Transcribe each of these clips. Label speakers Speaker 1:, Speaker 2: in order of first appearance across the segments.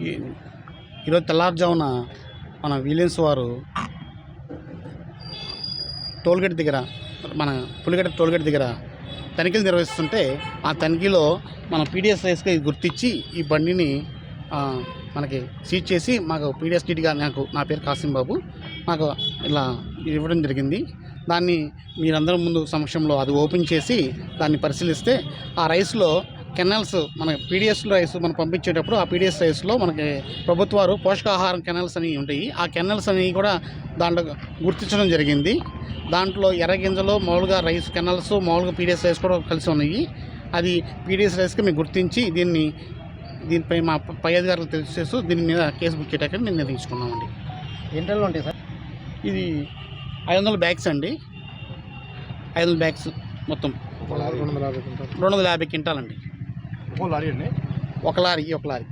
Speaker 1: ఈ- ఈరోజు తెల్లారుజామున మన విలియన్స్ వారు టోల్గేట్ దగ్గర మన పులిగడ్డ టోల్గేట్ దగ్గర తనిఖీలు నిర్వహిస్తుంటే ఆ తనిఖీలో మన పీడిఎస్ రైస్గా గుర్తించి ఈ బండిని మనకి సీజ్ చేసి మాకు పీడిఎస్ డీటీగా నాకు నా పేరు కాసిం బాబు. నాకు ఇలా ఇవ్వడం జరిగింది. దాన్ని మీరందరం ముందు సమక్షంలో అది ఓపెన్ చేసి దాన్ని పరిశీలిస్తే ఆ రైస్లో కెనాల్స్ మన పీడిఎస్ రైస్ మనం పంపించేటప్పుడు ఆ పీడిఎస్ రైస్లో మనకి ప్రభుత్వాలు పోషకాహారం కెనాల్స్ అని ఉంటాయి. ఆ కెనాల్స్ అనేవి కూడా దాంట్లో గుర్తించడం జరిగింది. దాంట్లో ఎర్రగింజలు మామూలుగా రైస్ కెనాల్స్ మామూలుగా పీడిఎస్ రైస్ కూడా కలిసి ఉన్నాయి. అది పీడిఎస్ రైస్కి మేము గుర్తించి దీన్ని దీనిపై మా పై అధికారులు తెలియజేస్తూ దీని మీద కేసు బుక్ చేయడానికి మేము నిర్ణయించుకున్నామండి.
Speaker 2: ఎన్ని ఉంటాయి సార్?
Speaker 1: ఇది ఐదు వందల బ్యాగ్స్ అండి. ఐదు వందల బ్యాగ్స్ మొత్తం.
Speaker 2: రెండు వందల యాభై క్వింటాలు.
Speaker 1: రెండు వందల యాభై క్వింటాలండి.
Speaker 2: ఇంకో లారీ అండి.
Speaker 1: ఒక లారీ ఒక లారీ.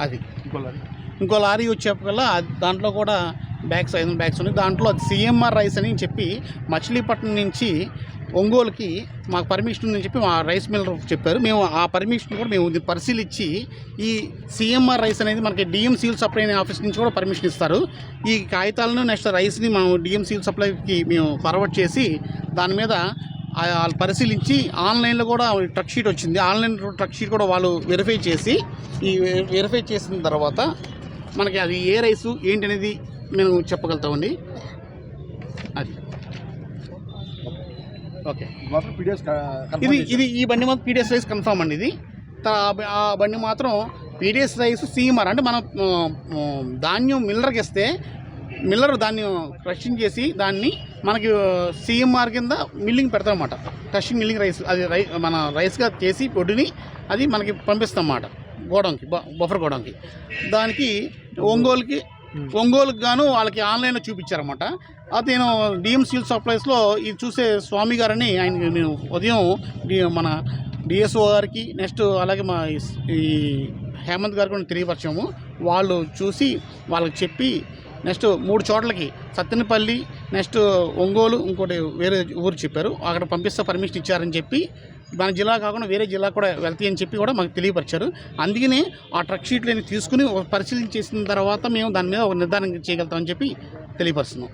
Speaker 1: అది.
Speaker 2: ఇంకో లారీ.
Speaker 1: ఇంకో లారీ వచ్చేప్పకల్లా అది- దాంట్లో కూడా బ్యాగ్స్ ఐదు బ్యాగ్స్ ఉన్నాయి. దాంట్లో అది సిఎంఆర్ రైస్ అని చెప్పి మచిలీపట్నం నుంచి ఒంగోలుకి మాకు పర్మిషన్ ఉందని చెప్పి మా రైస్ మిల్ చెప్పారు. మేము ఆ పర్మిషన్ కూడా మేము పరిశీలించి ఈ సిఎంఆర్ రైస్ అనేది మనకి డిఎం సీల్ సప్లై అనే ఆఫీస్ నుంచి కూడా పర్మిషన్ ఇస్తారు. ఈ కాగితాలను నెక్స్ట్ రైస్ని మనం డిఎం సీల్ సప్లైకి మేము ఫార్వర్డ్ చేసి దాని మీద వాళ్ళు పరిశీలించి ఆన్లైన్లో కూడా ట్రక్ షీట్ వచ్చింది. ఆన్లైన్ ట్రక్ షీట్ కూడా వాళ్ళు వెరిఫై చేసి ఈ వెరిఫై చేసిన తర్వాత మనకి అది ఏ రైసు ఏంటి అనేది మేము చెప్పగలుగుతామండి. అది. ఓకే. ఇది ఇది ఈ బండి మాత్రం పీడిఎస్ రైస్ కన్ఫామ్ అండి ఇది. ఆ బండి మాత్రం పీడిఎస్ రైస్ సీమర్ అంటే మనం ధాన్యం మిల్లర్కి ఇస్తే మిల్లర్ దాన్ని క్రషింగ్ చేసి దాన్ని మనకి సీఎంఆర్ కింద మిల్లింగ్ పెడతామన్నమాట క్రషింగ్ మిల్లింగ్ రైస్ అది రై మన రైస్గా చేసి పొడిని అది మనకి పంపిస్తాం అన్నమాట గోడౌన్కి బ- బఫర్ గోడౌన్కి. దానికి ఒంగోలుకి ఒంగోలుకి గాను వాళ్ళకి ఆన్లైన్లో చూపించారన్నమాట. అది నేను డిఎం సప్లైస్లో ఇది చూసే స్వామి గారని ఆయన నేను ఉదయం డి- మన డిఎస్ఓ గారికి నెక్స్ట్ అలాగే మా ఈ- ఈ హేమంత్ గారికి కూడా తెలియపరిచాము. వాళ్ళు చూసి వాళ్ళకి చెప్పి నెక్స్ట్ మూడు చోట్లకి సత్తెనపల్లి నెక్స్ట్ ఒంగోలు ఇంకోటి వేరే ఊరు చెప్పారు. అక్కడ పంపిస్తే పర్మిషన్ ఇచ్చారని చెప్పి మన జిల్లా కాకుండా వేరే జిల్లా కూడా వెళ్తాయి అని చెప్పి కూడా మాకు తెలియపరిచారు. అందుకనే ఆ ట్రక్ షీట్లని తీసుకుని పరిశీలన చేసిన తర్వాత మేము దాని మీద ఒక నిర్ధారణ చేయగలుగుతామని చెప్పి తెలియపరుస్తున్నాం.